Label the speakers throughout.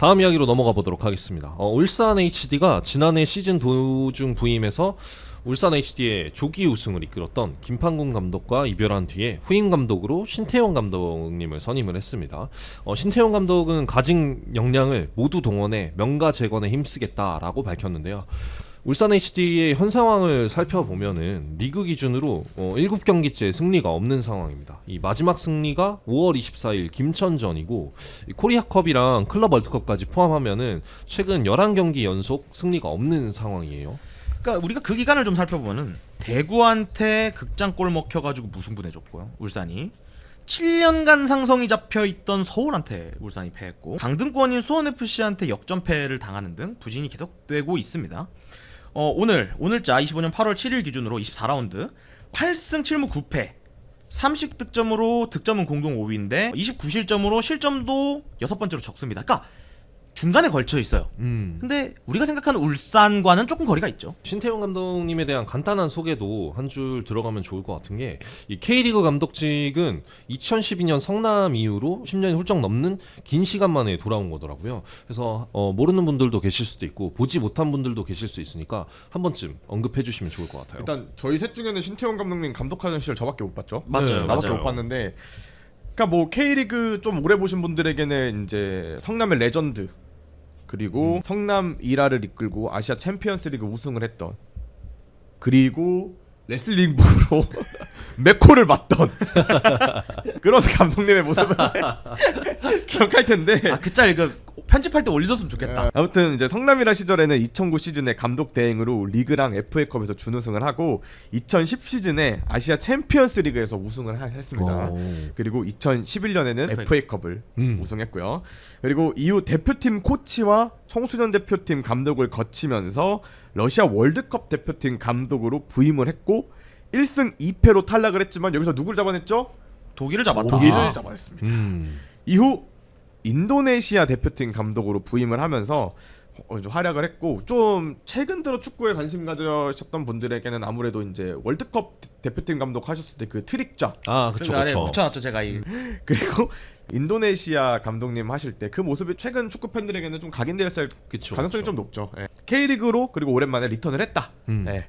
Speaker 1: 다음 이야기로 넘어가 보도록 하겠습니다. 어, 울산 HD가 지난해 시즌 도중 부임해서 울산 HD의 조기 우승을 이끌었던 김판군 감독과 이별한 뒤에 후임 감독으로 신태용 감독님을 선임을 했습니다. 어, 신태용 감독은 가진 역량을 모두 동원해 명가 재건에 힘쓰겠다라고 밝혔는데요. 울산 HD의 현 상황을 살펴보면은 리그 기준으로 어, 7경기째 승리가 없는 상황입니다. 이 마지막 승리가 5월 24일 김천전이고 이 코리아컵이랑 클럽 월드컵까지 포함하면은 최근 11경기 연속 승리가 없는 상황이에요.
Speaker 2: 그러니까 우리가 그 기간을 좀 살펴보면은 대구한테 극장골 먹혀 가지고 무승부내 줬고요. 울산이 7년간 상성이 잡혀 있던 서울한테 울산이 패했고 강등권인 수원 FC한테 역전패를 당하는 등 부진이 계속되고 있습니다. 어, 오늘 오늘자 25년 8월 7일 기준으로 24라운드 8승 7무 9패 30득점으로 득점은 공동 5위인데 29실점으로 실점도 여섯 번째로 적습니다. 그러니까 중간에 걸쳐 있어요.
Speaker 1: 음.
Speaker 2: 근데 우리가 생각하는 울산과는 조금 거리가 있죠.
Speaker 1: 신태용 감독님에 대한 간단한 소개도 한 줄 들어가면 좋을 것 같은 게 이 K리그 감독직은 2012년 성남 이후로 10년이 훌쩍 넘는 긴 시간 만에 돌아온 거더라고요. 그래서 어, 모르는 분들도 계실 수도 있고 보지 못한 분들도 계실 수 있으니까 한 번쯤 언급해 주시면 좋을 것 같아요.
Speaker 3: 일단 저희 셋 중에는 신태용 감독님 감독하는 시절 저밖에 못 봤죠.
Speaker 2: 맞아요,
Speaker 1: 네,
Speaker 3: 나밖에
Speaker 2: 맞아요.
Speaker 3: 못 봤는데. 그러니까 뭐 K리그 좀 오래 보신 분들에게는 이제 성남의 레전드 그리고
Speaker 2: 음.
Speaker 3: 성남 이라를 이끌고 아시아 챔피언스리그 우승을 했던 그리고 레슬링부로 맥코를 맞던 그런 감독님의 모습을 기억할 텐데
Speaker 2: 아그짤 이거 편집할 때 올려줬으면 좋겠다.
Speaker 3: 아무튼 이제 성남이라 시절에는 2009 시즌에 감독 대행으로 리그랑 FA컵에서 준우승을 하고 2010 시즌에 아시아 챔피언스 리그에서 우승을 하- 했습니다.
Speaker 1: 오.
Speaker 3: 그리고 2011년에는
Speaker 2: FA
Speaker 3: FA컵을
Speaker 1: 음.
Speaker 3: 우승했고요. 그리고 이후 대표팀 코치와 청소년 대표팀 감독을 거치면서 러시아 월드컵 대표팀 감독으로 부임을 했고 1승 2패로 탈락을 했지만 여기서 누굴 잡아냈죠?
Speaker 2: 독일을 잡았다.
Speaker 3: 독일을
Speaker 2: 아.
Speaker 3: 잡아냈습니다.
Speaker 1: 음.
Speaker 3: 이후 인도네시아 대표팀 감독으로 부임을 하면서 어, 좀 활약을 했고 좀 최근 들어 축구에 관심 가져셨던 분들에게는 아무래도 이제 월드컵 대표팀 감독 하셨을 때 그 트릭자
Speaker 1: 아 그쵸
Speaker 2: 그 아래
Speaker 1: 그쵸.
Speaker 2: 붙여놨죠 제가 이
Speaker 3: 그리고 인도네시아 감독님 하실 때 그 모습이 최근 축구 팬들에게는 좀 각인되었을
Speaker 1: 그쵸,
Speaker 3: 가능성이
Speaker 1: 그쵸.
Speaker 3: 좀 높죠. 예. K리그로 그리고 오랜만에 리턴을 했다.
Speaker 1: 음.
Speaker 3: 예.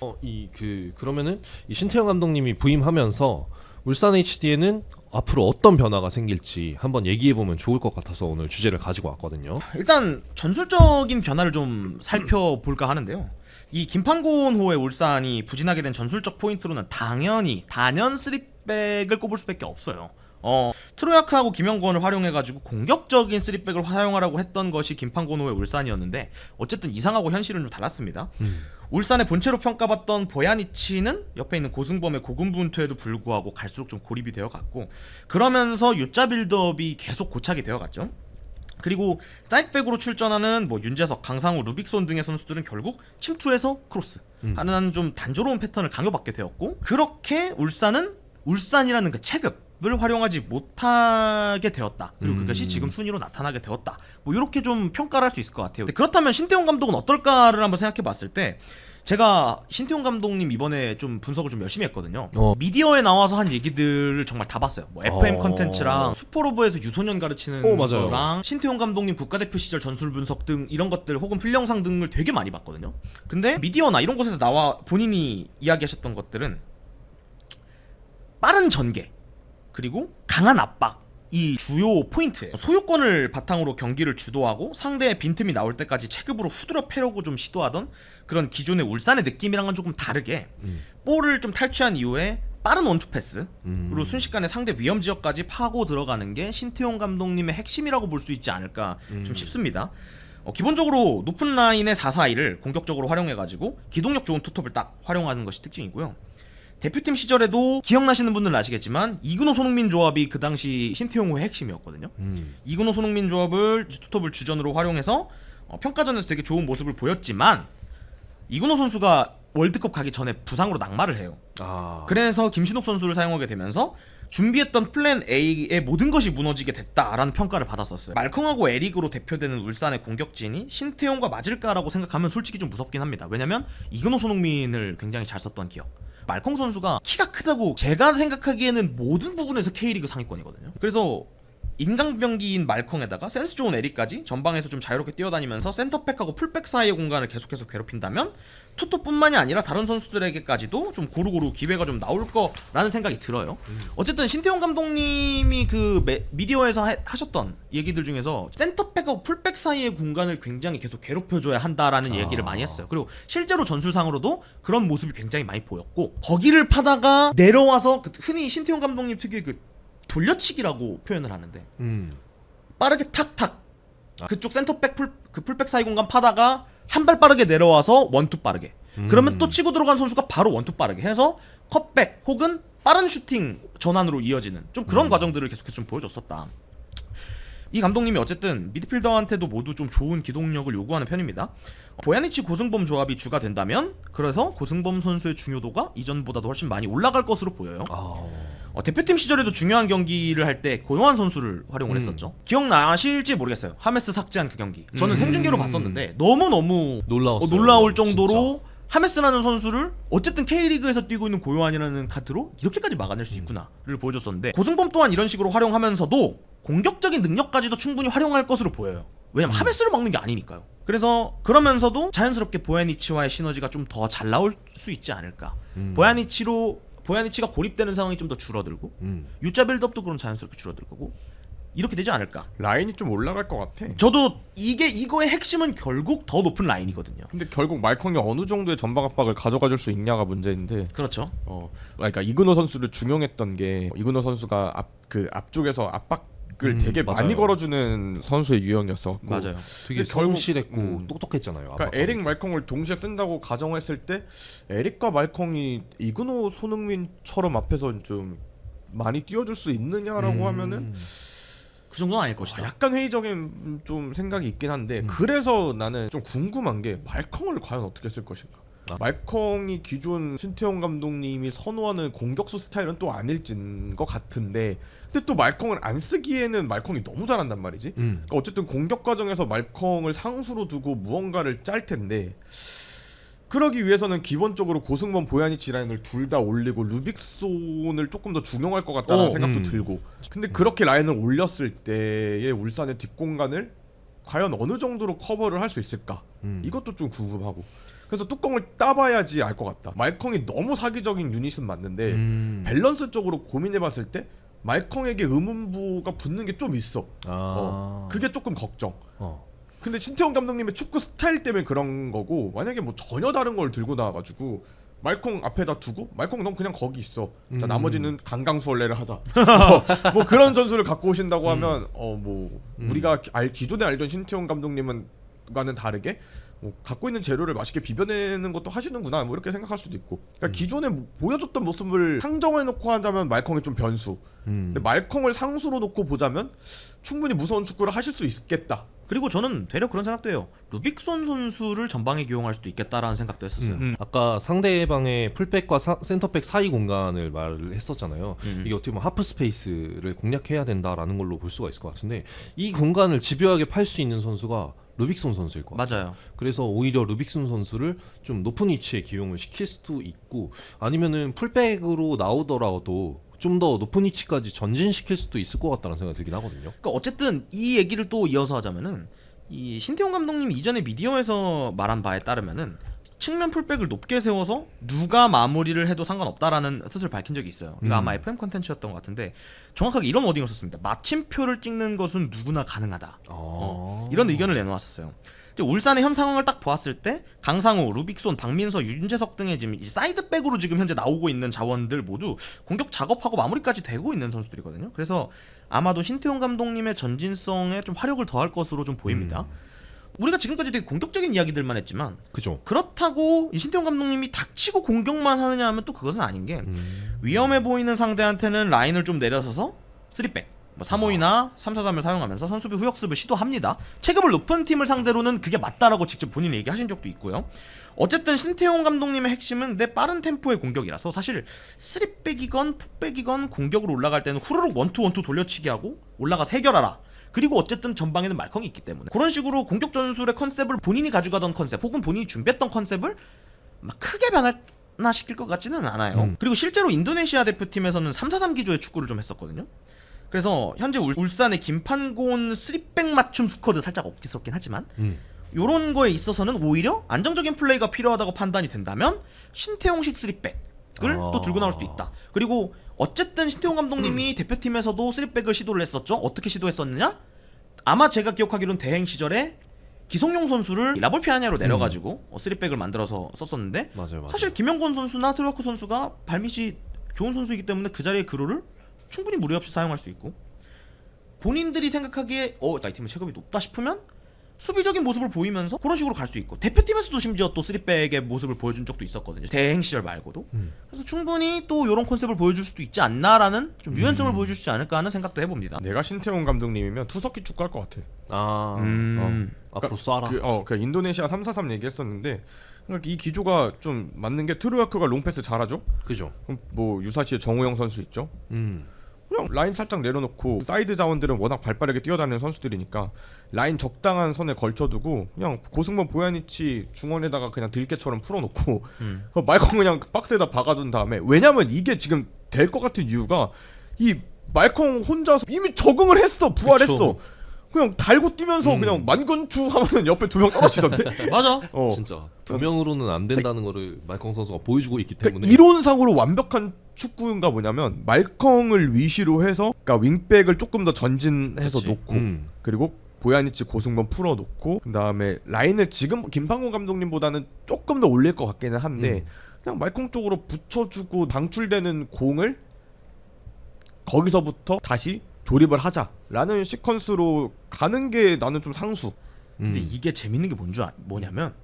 Speaker 1: 어, 이 그 그러면은 이 신태영 감독님이 부임하면서 울산 HD에는 앞으로 어떤 변화가 생길지 한번 얘기해 보면 좋을 것 같아서 오늘 주제를 가지고 왔거든요.
Speaker 2: 일단 전술적인 변화를 좀 살펴볼까 하는데요. 이 김판곤호의 울산이 부진하게 된 전술적 포인트로는 당연히 단연 3백을 꼽을 수밖에 없어요. 어, 트로야크하고 김영권을 활용해가지고 공격적인 3백을 사용하라고 했던 것이 김판곤호의 울산이었는데 어쨌든 이상하고 현실은 좀 달랐습니다. 울산의 본체로 평가받던 보야니치는 옆에 있는 고승범의 고군분투에도 불구하고 갈수록 좀 고립이 되어갔고 그러면서 U자 빌드업이 계속 고착이 되어갔죠. 그리고 사이드백으로 출전하는 뭐 윤재석, 강상우, 루빅손 등의 선수들은 결국 침투해서 크로스 하는 좀 단조로운 패턴을 강요받게 되었고 그렇게 울산은 울산이라는 그 체급 을 활용하지 못하게 되었다. 그리고 그것이 지금 순위로 나타나게 되었다. 뭐 이렇게 좀 평가를 할 수 있을 것 같아요. 그렇다면 신태용 감독은 어떨까를 한번 생각해 봤을 때 제가 신태용 감독님 이번에 좀 분석을 좀 열심히 했거든요.
Speaker 1: 어.
Speaker 2: 미디어에 나와서 한 얘기들을 정말 다 봤어요. 뭐 FM
Speaker 1: 어.
Speaker 2: 컨텐츠랑 슈퍼로브에서 유소년 가르치는
Speaker 1: 어, 맞아요.
Speaker 2: 거랑 신태용 감독님 국가대표 시절 전술 분석 등 이런 것들 혹은 필영상 등을 되게 많이 봤거든요. 근데 미디어나 이런 곳에서 나와 본인이 이야기하셨던 것들은 빠른 전개 그리고 강한 압박 이 주요 포인트예요. 소유권을 바탕으로 경기를 주도하고 상대의 빈틈이 나올 때까지 체급으로 후드려 패려고 좀 시도하던 그런 기존의 울산의 느낌이랑은 조금 다르게 볼을 좀 탈취한 이후에 빠른 원투 패스로 순식간에 상대 위험 지역까지 파고 들어가는 게 신태용 감독님의 핵심이라고 볼 수 있지 않을까 좀 싶습니다. 어, 기본적으로 높은 라인의 4-4-2를 공격적으로 활용해가지고 기동력 좋은 투톱을 딱 활용하는 것이 특징이고요. 대표팀 시절에도 기억나시는 분들은 아시겠지만 이근호 손흥민 조합이 그 당시 신태용호의 핵심이었거든요.
Speaker 1: 음.
Speaker 2: 이근호 손흥민 조합을 투톱을 주전으로 활용해서 어, 평가전에서 되게 좋은 모습을 보였지만 이근호 선수가 월드컵 가기 전에 부상으로 낙마를 해요.
Speaker 1: 아.
Speaker 2: 그래서 김신욱 선수를 사용하게 되면서 준비했던 플랜 A의 모든 것이 무너지게 됐다라는 평가를 받았었어요. 말컹하고 에릭으로 대표되는 울산의 공격진이 신태용과 맞을까라고 생각하면 솔직히 좀 무섭긴 합니다. 왜냐면 이근호 손흥민을 굉장히 잘 썼던 기억. 말컹 선수가 키가 크다고 제가 생각하기에는 모든 부분에서 K리그 상위권이거든요. 그래서 인간병기인 말컹에다가 센스 좋은 에릭까지 전방에서 좀 자유롭게 뛰어다니면서 센터백하고 풀백 사이의 공간을 계속해서 괴롭힌다면 투토뿐만이 아니라 다른 선수들에게까지도 좀 고루고루 기회가 좀 나올 거라는 생각이 들어요. 어쨌든 신태용 감독님이 그 매- 미디어에서 하, 하셨던 얘기들 중에서 센터백하고 풀백 사이의 공간을 굉장히 계속 괴롭혀줘야 한다라는 얘기를 많이 했어요. 그리고 실제로 전술상으로도 그런 모습이 굉장히 많이 보였고 거기를 파다가 내려와서 그 흔히 신태용 감독님 특유의 그 돌려치기라고 표현을 하는데
Speaker 1: 음.
Speaker 2: 빠르게 탁탁 그쪽 센터백 풀, 그 풀백 사이 공간 파다가 한 발 빠르게 내려와서 원투 빠르게. 그러면 또 치고 들어간 선수가 바로 원투 빠르게 해서 컷백 혹은 빠른 슈팅 전환으로 이어지는 좀 그런 과정들을 계속해서 좀 보여줬었다 이 감독님이 어쨌든 미드필더한테도 모두 좀 좋은 기동력을 요구하는 편입니다. 보야니치 고승범 조합이 주가 된다면 그래서 고승범 선수의 중요도가 이전보다도 훨씬 많이 올라갈 것으로 보여요.
Speaker 1: 아.
Speaker 2: 어, 대표팀 시절에도 중요한 경기를 할 때 고용한 선수를 활용을
Speaker 1: 음.
Speaker 2: 했었죠. 기억나실지 모르겠어요. 하메스 삭제한 그 경기. 저는
Speaker 1: 음.
Speaker 2: 생중계로 봤었는데 너무 너무
Speaker 1: 놀라웠어요.
Speaker 2: 놀라울 정도로 하메스라는 선수를 어쨌든 K리그에서 뛰고 있는 고요한이라는 카드로 이렇게까지 막아낼 수 있구나를 보여줬었는데 고승범 또한 이런 식으로 활용하면서도 공격적인 능력까지도 충분히 활용할 것으로 보여요. 왜냐면 하메스를 막는 게 아니니까요. 그래서 그러면서도 자연스럽게 보야니치와의 시너지가 좀 더 잘 나올 수 있지 않을까.
Speaker 1: 음.
Speaker 2: 보야니치로 보야니치가 고립되는 상황이 좀 더 줄어들고
Speaker 1: 음.
Speaker 2: 유자 빌드업도 그럼 자연스럽게 줄어들 거고 이렇게 되지 않을까.
Speaker 3: 라인이 좀 올라갈 것 같아.
Speaker 2: 저도 이게 이거의 핵심은 결국 더 높은 라인이거든요.
Speaker 3: 근데 결국 말컹이 어느 정도의 전방 압박을 가져가 줄 수 있냐가 문제인데
Speaker 2: 그렇죠.
Speaker 3: 어 그러니까 이근호 선수를 중용했던 게 이근호 선수가 앞 그 앞쪽에서 압박 을
Speaker 1: 음,
Speaker 3: 되게
Speaker 1: 맞아요.
Speaker 3: 많이 걸어주는 선수의 유형이었었고
Speaker 2: 맞아요.
Speaker 1: 되게 성실했고
Speaker 3: 음.
Speaker 1: 똑똑했잖아요.
Speaker 3: 그러니까. 에릭 말컹을 동시에 쓴다고 가정했을 때 에릭과 말컹이 이근호 손흥민처럼 앞에서 좀 많이 띄워줄 수 있느냐라고
Speaker 1: 음.
Speaker 3: 하면은
Speaker 2: 그 정도는 아닐
Speaker 3: 아,
Speaker 2: 것이다.
Speaker 3: 약간 회의적인 좀 생각이 있긴 한데 그래서 나는 좀 궁금한 게 말컹을 과연 어떻게 쓸 것인가.
Speaker 1: 아.
Speaker 3: 말컹이 기존 신태용 감독님이 선호하는 공격수 스타일은 또 아닐진 것 같은데 근데 또 말컹을 안 쓰기에는 말컹이 너무 잘한단 말이지.
Speaker 1: 음.
Speaker 3: 그러니까 어쨌든 공격 과정에서 말컹을 상수로 두고 무언가를 짤 텐데 그러기 위해서는 기본적으로 고승범 보야니치 라인을 둘 다 올리고 루빅손을 조금 더 중용할 것 같다는
Speaker 2: 어,
Speaker 3: 생각도
Speaker 1: 음.
Speaker 3: 들고 근데 그렇게 라인을 올렸을 때의 울산의 뒷공간을 과연 어느 정도로 커버를 할 수 있을까
Speaker 1: 음.
Speaker 3: 이것도 좀 궁금하고 그래서 뚜껑을 따봐야지 알 것 같다 말컹이 너무 사기적인 유닛은 맞는데
Speaker 1: 음.
Speaker 3: 밸런스 적으로 고민해봤을 때 말컹에게 의문부가 붙는 게 좀 있어
Speaker 1: 아.
Speaker 3: 어, 그게 조금 걱정.
Speaker 1: 어.
Speaker 3: 근데 신태용 감독님의 축구 스타일 때문에 그런 거고 만약에 뭐 전혀 다른 걸 들고 나와가지고 말콩 앞에다 두고 말콩 넌 그냥 거기 있어. 자
Speaker 1: 음.
Speaker 3: 나머지는 강강수월래를 하자. 어, 뭐 그런 전술을 갖고 오신다고
Speaker 1: 음.
Speaker 3: 하면 어뭐 우리가 알 기존에 알던 신태용 감독님은 과는 다르게 뭐 갖고 있는 재료를 맛있게 비벼내는 것도 하시는구나 뭐 이렇게 생각할 수도 있고 그러니까
Speaker 1: 음.
Speaker 3: 기존에 뭐 보여줬던 모습을 상정해 놓고 하자면 말콩이 좀 변수
Speaker 1: 음.
Speaker 3: 근데 말콩을 상수로 놓고 보자면 충분히 무서운 축구를 하실 수 있겠다
Speaker 2: 그리고 저는 되려 그런 생각도 해요. 루빅손 선수를 전방에 기용할 수도 있겠다라는 생각도 했었어요.
Speaker 3: 음.
Speaker 1: 아까 상대방의 풀백과 사- 센터백 사이 공간을 말을 했었잖아요.
Speaker 2: 음.
Speaker 1: 이게 어떻게 보면 하프 스페이스를 공략해야 된다라는 걸로 볼 수가 있을 것 같은데 이 공간을 집요하게 팔 수 있는 선수가 루빅손 선수일 것 같아요.
Speaker 2: 맞아요.
Speaker 1: 그래서 오히려 루빅손 선수를 좀 높은 위치에 기용을 시킬 수도 있고 아니면은 풀백으로 나오더라도 좀 더 높은 위치까지 전진시킬 수도 있을 것 같다는 생각이 들긴 하거든요.
Speaker 2: 그러니까 어쨌든 이 얘기를 또 이어서 하자면은 이 신태용 감독님이 이전에 미디어에서 말한 바에 따르면은 측면 풀백을 높게 세워서 누가 마무리를 해도 상관없다라는 뜻을 밝힌 적이 있어요. 이거
Speaker 1: 음.
Speaker 2: 아마 FM 컨텐츠였던 것 같은데 정확하게 이런 워딩을 썼습니다. 마침표를 찍는 것은 누구나 가능하다. 어, 이런 의견을 내놓았었어요. 울산의 현 상황을 딱 보았을 때 강상우, 루빅손, 박민서, 윤재석 등의 지금 이 사이드백으로 지금 현재 나오고 있는 자원들 모두 공격 작업하고 마무리까지 되고 있는 선수들이거든요. 그래서 아마도 신태용 감독님의 전진성에 좀 화력을 더할 것으로 좀 보입니다. 우리가 지금까지 되게 공격적인 이야기들만 했지만
Speaker 1: 그죠.
Speaker 2: 그렇다고 이 신태용 감독님이 닥치고 공격만 하느냐 하면 또 그것은 아닌 게
Speaker 1: 음.
Speaker 2: 위험해 보이는 상대한테는 라인을 좀 내려서서 3백 뭐 3호이나 343을 사용하면서 선수비 후역습을 시도합니다. 체급을 높은 팀을 상대로는 그게 맞다라고 직접 본인이 얘기하신 적도 있고요. 어쨌든 신태용 감독님의 핵심은 내 빠른 템포의 공격이라서 사실 3백이건 풋백이건 공격으로 올라갈 때는 후루룩 원투 원투 돌려치기 하고 올라가 세결하라. 그리고 어쨌든 전방에는 말컹이 있기 때문에 그런 식으로 공격 전술의 컨셉을 본인이 가져가던 컨셉 혹은 본인이 준비했던 컨셉을 막 크게 변화나 시킬 것 같지는 않아요.
Speaker 1: 음.
Speaker 2: 그리고 실제로 인도네시아 대표팀에서는 3-4-3 기조의 축구를 좀 했었거든요. 그래서 현재 울, 울산의 김판곤 3백 맞춤 스쿼드 살짝 없기스럽긴 하지만
Speaker 1: 음.
Speaker 2: 요런 거에 있어서는 오히려 안정적인 플레이가 필요하다고 판단이 된다면 신태용식 3백을
Speaker 1: 아.
Speaker 2: 또 들고 나올 수도 있다. 그리고 어쨌든 신태용 감독님이 대표팀에서도 3백을 시도를 했었죠. 어떻게 시도했었느냐? 아마 제가 기억하기로는 대행 시절에 기성용 선수를 라볼 피아냐로 내려가지고 어, 3백을 만들어서 썼었는데
Speaker 1: 맞아요, 맞아요.
Speaker 2: 사실 김영권 선수나 트루아크 선수가 발밑이 좋은 선수이기 때문에 그 자리에 그루를 충분히 무리 없이 사용할 수 있고 본인들이 생각하기에 어, 이 팀은 체급이 높다 싶으면 수비적인 모습을 보이면서 그런 식으로 갈 수 있고 대표팀에서도 심지어 또 3백의 모습을 보여준 적도 있었거든요. 대행 시절 말고도. 그래서 충분히 또 이런 컨셉을 보여줄 수도 있지 않나라는 좀 유연성을 보여줄 수 있지 않을까 하는 생각도 해봅니다.
Speaker 3: 내가 신태용 감독님이면 투석기 축구할 것 같아.
Speaker 1: 아,
Speaker 2: 음.
Speaker 1: 어, 앞으로 쏴라.
Speaker 3: 그, 어, 그 인도네시아 343 얘기했었는데 그러니까 이 기조가 좀 맞는 게 트루아크가 롱패스 잘하죠.
Speaker 1: 그죠.
Speaker 3: 그럼 뭐 유사시에 정우영 선수 있죠.
Speaker 1: 음.
Speaker 3: 그냥 라인 살짝 내려놓고 사이드 자원들은 워낙 발빠르게 뛰어다니는 선수들이니까 라인 적당한 선에 걸쳐두고 그냥 고승범 보야니치 중원에다가 그냥 들깨처럼 풀어놓고
Speaker 2: 음.
Speaker 3: 그 말콩 그냥 박스에다 박아둔 다음에 왜냐면 이게 지금 될 것 같은 이유가 이 말콩 혼자서 이미 적응을 했어 부활했어
Speaker 1: 그쵸.
Speaker 3: 그냥 달고 뛰면서
Speaker 1: 음.
Speaker 3: 그냥 만군추 하면은 옆에 두 명 떨어지던데
Speaker 2: 맞아.
Speaker 3: 어.
Speaker 1: 진짜 두 명으로는 안 된다는 거를 말콩 선수가 보여주고 있기
Speaker 3: 그러니까
Speaker 1: 때문에
Speaker 3: 이론상으로 완벽한 축구인가 뭐냐면 말컹을 위시로 해서 그러니까 윙백을 조금 더 전진해서
Speaker 2: 그치.
Speaker 3: 놓고
Speaker 1: 음.
Speaker 3: 그리고 보야니치 고승범 풀어 놓고 그다음에 라인을 지금 김판곤 감독님보다는 조금 더 올릴 것 같기는 한데
Speaker 1: 음.
Speaker 3: 그냥 말컹 쪽으로 붙여주고 방출되는 공을 거기서부터 다시 조립을 하자라는 시퀀스로 가는 게 나는 좀 상수.
Speaker 2: 근데
Speaker 1: 음.
Speaker 2: 이게 재밌는 게 뭔지 아- 뭐냐면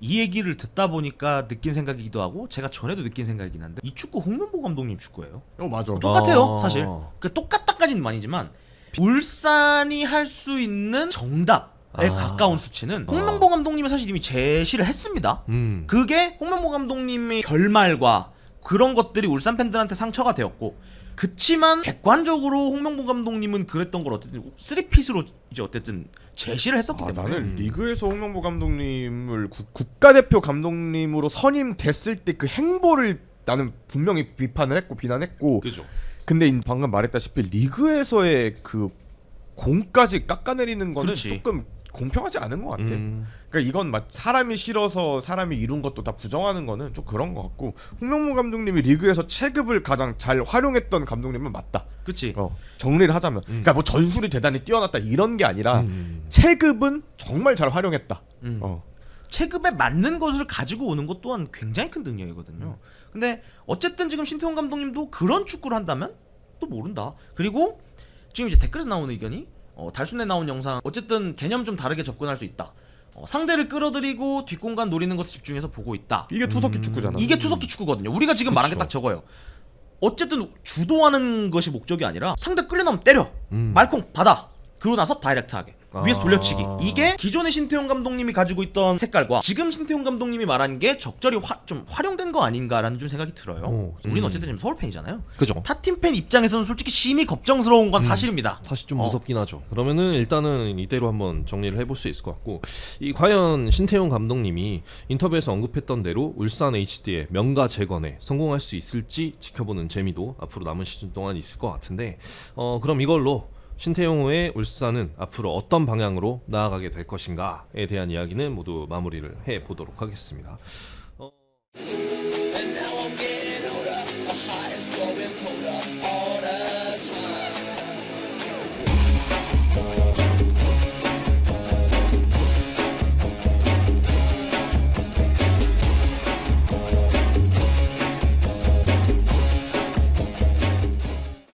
Speaker 2: 이 얘기를 듣다 보니까 느낀 생각이기도 하고 제가 전에도 느낀 생각이긴 한데 이 축구 홍명보 감독님 축구예요.
Speaker 3: 어 맞아.
Speaker 2: 똑같아요,
Speaker 1: 아.
Speaker 2: 사실. 그 똑같다까지는 아니지만 울산이 할 수 있는 정답 에
Speaker 1: 아.
Speaker 2: 가까운 수치는
Speaker 1: 아.
Speaker 2: 홍명보 감독님이 사실 이미 제시를 했습니다.
Speaker 1: 음.
Speaker 2: 그게 홍명보 감독님의 결말과 그런 것들이 울산 팬들한테 상처가 되었고 그치만 객관적으로 홍명보 감독님은 그랬던 걸 어쨌든 쓰리핏으로 이제 어쨌든 제시를 했었기
Speaker 3: 아,
Speaker 2: 때문에
Speaker 3: 나는 리그에서 홍명보 감독님을 구- 국가대표 감독님으로 선임됐을 때 그 행보를 나는 분명히 비판을 했고 비난했고
Speaker 1: 그죠.
Speaker 3: 근데 이- 방금 말했다시피 리그에서의 그 공까지 깎아내리는 거는
Speaker 2: 그렇지.
Speaker 3: 조금 공평하지 않은 것 같아.
Speaker 1: 음.
Speaker 3: 그러니까 이건 막 사람이 싫어서 사람이 이룬 것도 다 부정하는 거는 좀 그런 것 같고 홍명보 감독님이 리그에서 체급을 가장 잘 활용했던 감독님은 맞다.
Speaker 2: 그치
Speaker 3: 어, 정리를 하자면 그러니까 뭐 전술이 대단히 뛰어났다 이런 게 아니라
Speaker 1: 음.
Speaker 3: 체급은 정말 잘 활용했다.
Speaker 2: 음.
Speaker 3: 어.
Speaker 2: 체급에 맞는 것을 가지고 오는 것 또한 굉장히 큰 능력이거든요. 근데 어쨌든 지금 신태용 감독님도 그런 축구를 한다면 또 모른다. 그리고 지금 이제 댓글에서 나오는 의견이 어, 달순에 나온 영상 어쨌든 개념 좀 다르게 접근할 수 있다. 어, 상대를 끌어들이고 뒷공간 노리는 것에 집중해서 보고 있다.
Speaker 3: 이게 투석기 축구잖아.
Speaker 2: 이게 추석기 축구거든요. 우리가 지금 말한 게 딱 저거예요. 어쨌든 주도하는 것이 목적이 아니라 상대 끌려나오면 때려.
Speaker 1: 음.
Speaker 2: 말콩 받아. 그러고 나서 다이렉트하게
Speaker 1: 아.
Speaker 2: 위에서 돌려치기. 이게 기존의 신태용 감독님이 가지고 있던 색깔과 지금 신태용 감독님이 말한 게 적절히 화, 좀 활용된 거 아닌가라는 좀 생각이 들어요.
Speaker 1: 오, 음.
Speaker 2: 어쨌든 지금 서울 팬이잖아요.
Speaker 1: 그죠.
Speaker 2: 타팀 팬 입장에서는 솔직히 심히 걱정스러운 건 사실입니다.
Speaker 1: 사실 좀
Speaker 2: 어.
Speaker 1: 무섭긴 하죠. 그러면은 일단은 이대로 한번 정리를 해볼 수 있을 것 같고 이 과연 신태용 감독님이 인터뷰에서 언급했던 대로 울산 HD의 명가 재건에 성공할 수 있을지 지켜보는 재미도 앞으로 남은 시즌 동안 있을 것 같은데 어 그럼 이걸로 신태용의 울산은 앞으로 어떤 방향으로 나아가게 될 것인가에 대한 이야기는 모두 마무리를 해 보도록 하겠습니다.